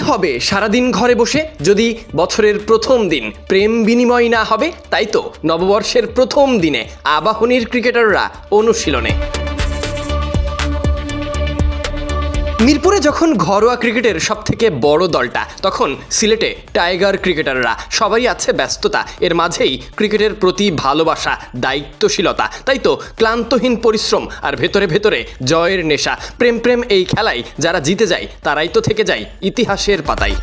হবে সারাদিন ঘরে বসে? যদি বছরের প্রথম দিন প্রেম বিনিময় না হবে, তাই তো নববর্ষের প্রথম দিনে আবাহনীর ক্রিকেটাররা অনুশীলনে। মিরপুরে যখন ঘরোয়া ক্রিকেটের সবথেকে বড় দলটা, তখন সিলেটে টাইগার ক্রিকেটাররা সবাই আছে ব্যস্ততা। এর মাঝেই ক্রিকেটের প্রতি ভালোবাসা, দায়িত্বশীলতা, তাই তো ক্লান্তহীন পরিশ্রম আর ভেতরে ভেতরে জয়ের নেশা। প্রেম প্রেম এই খেলায় যারা জিতে যায়, তারাই তো থেকে যায় ইতিহাসের পাতায়।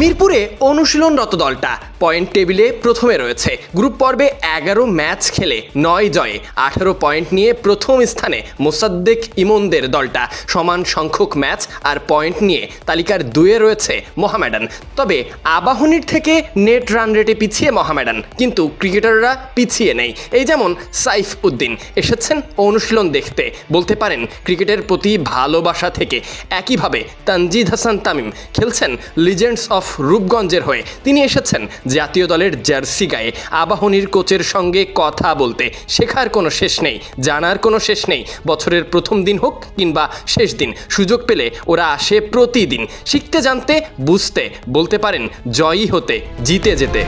মিরপুরে অনুশীলনরত দলটা পয়েন্ট টেবিলে প্রথমে রয়েছে। গ্রুপ পর্বে এগারো ম্যাচ খেলে নয় জয়ে। আঠারো পয়েন্ট নিয়ে প্রথম স্থানে মোসাদ্দেক ইমনদের দলটা। সমান সংখ্যক ম্যাচ আর পয়েন্ট নিয়ে তালিকার দুয়ে রয়েছে মোহামেডান। তবে আবাহনীর থেকে নেট রান রেটে পিছিয়ে মোহামেডান, কিন্তু ক্রিকেটাররা পিছিয়ে নেই। এই যেমন সাইফ উদ্দিন এসেছেন অনুশীলন দেখতে। বলতে পারেন, ক্রিকেটের প্রতি ভালোবাসা থেকে একইভাবে তানজিদ হাসান তামিম খেলছেন লিজেন্ডস অফ রূপগঞ্জের হয়ে তিনি এসেছেন জাতীয় দলের জার্সি গায়ে। আবাহনীর কোচের সঙ্গে কথা বলতে শেখার কোনো শেষ নেই, জানার কোনো শেষ নেই। বছরের প্রথম দিন হোক কিংবা শেষ দিন, সুযোগ পেলে ওরা আসে প্রতিদিন। শিখতে, জানতে, বুঝতে, বলতে পারেন জয়ী হতে, জিতে যেতে।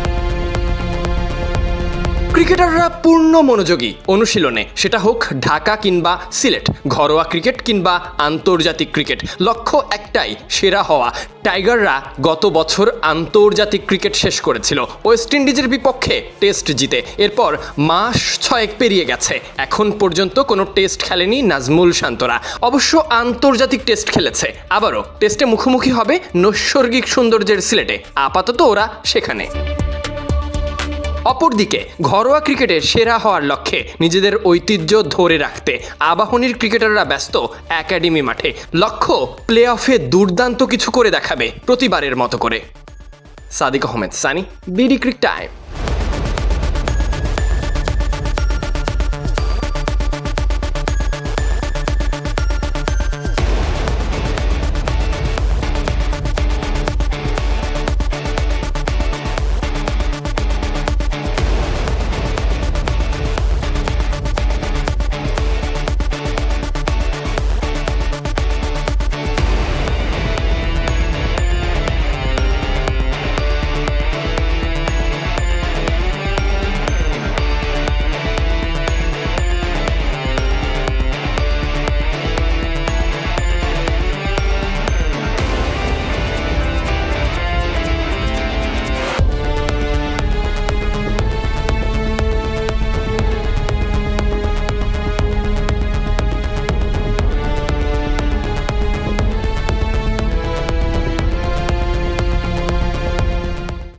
ক্রিকেটাররা পূর্ণ মনোযোগী। অনুশীলনে সেটা হোক ঢাকা কিংবা সিলেট, ঘরোয়া ক্রিকেট কিংবা আন্তর্জাতিক ক্রিকেট। লক্ষ্য একটাই, সেরা হওয়া। টাইগাররা গত বছর আন্তর্জাতিক ক্রিকেট শেষ করেছিল। ওয়েস্ট ইন্ডিজের বিপক্ষে টেস্ট জিতে। এরপর মাস ছয়েক পেরিয়ে গেছে। এখন পর্যন্ত কোনো টেস্ট খেলেনি নাজমুল শান্তরা। অবশ্য আন্তর্জাতিক টেস্ট খেলেছে। আবারও টেস্টে মুখোমুখি হবে নৈসর্গিক সৌন্দর্যের সিলেটে। আপাতত ওরা সেখানে। অপরদিকে, ঘরোয়া ক্রিকেটে সেরা হওয়ার লক্ষ্যে নিজেদের ঐতিহ্য ধরে রাখতে আবাহনীর ক্রিকেটাররা ব্যস্ত একাডেমি মাঠে। লক্ষ্য প্লে অফে দুর্দান্ত কিছু করে দেখাবে প্রতিবারের মতো করে। Sadiq Ahmed, Sunny, BD cric time.